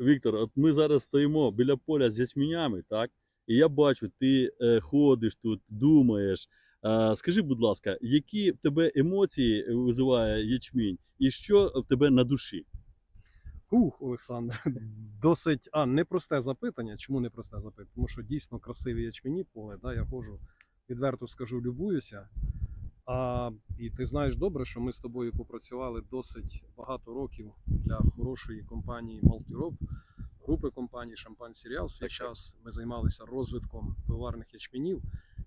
Віктор, от ми зараз стоїмо біля поля з ячменями, так? І я бачу, ти е, ходиш тут, думаєш. Скажи, будь ласка, які в тебе емоції визиває ячмінь, і що в тебе на душі? Ух, Олександр, досить а, непросте запитання. Чому непросте запитання? Тому що дійсно красиві ячмені поле. Да, я ходжу, відверто скажу, любуюся. А, і ти знаєш добре, що ми з тобою попрацювали досить багато років для хорошої компанії Multirob, групи компанії Шампань Серіал. Свій Так, час ми займалися розвитком пивоварних ячменів.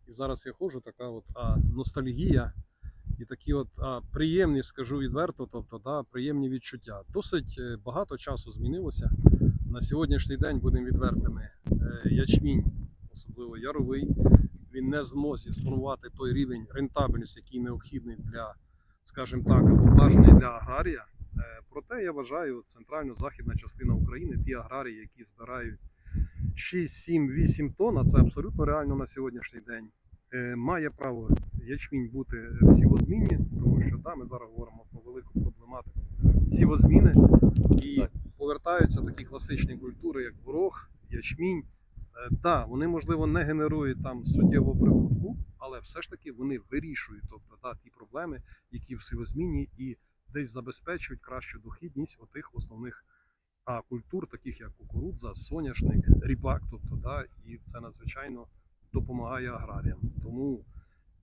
І зараз я ходжу, така от а, ностальгія і такі от а, приємні, скажу відверто, тобто да, приємні відчуття. Досить е, багато часу змінилося. На сьогоднішній день будемо відвертими. Е, Ячмінь, особливо яровий, він не змозі сформувати той рівень рентабельності, який необхідний для, скажімо так, або бажаний для аграрія. Е, Проте я вважаю, центрально-західна частина України, ті аграрії, які збирають 6, 7, 8 тонн, а це абсолютно реально на сьогоднішній день. е, Має право ячмінь бути в сівозміні, тому що да, ми зараз говоримо про велику проблематику сівозміни, і повертаються такі класичні культури, як горох, ячмінь. Е, Да, вони можливо не генерують там суттєвого прибутку, але все ж таки вони вирішують, тобто да, ті проблеми, які в сівозміні, і десь забезпечують кращу дохідність отих основних а, культур, таких як кукурудза, соняшник, ріпак, тобто да, і це надзвичайно допомагає аграріям. Тому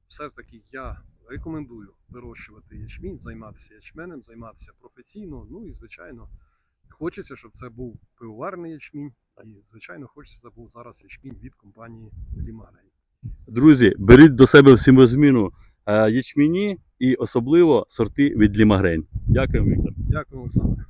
все ж таки я рекомендую вирощувати ячмінь, займатися ячменем, займатися професійно. Ну і звичайно, хочеться, щоб це був пивоварний ячмінь. І, звичайно, хочеться, щоб це був зараз ячмінь від компанії Лімагрей. Друзі, беріть до себе в сімозміну е, ячміні і особливо сорти від Лімагрень. Дякую, Віктор. Дякую, Олександр.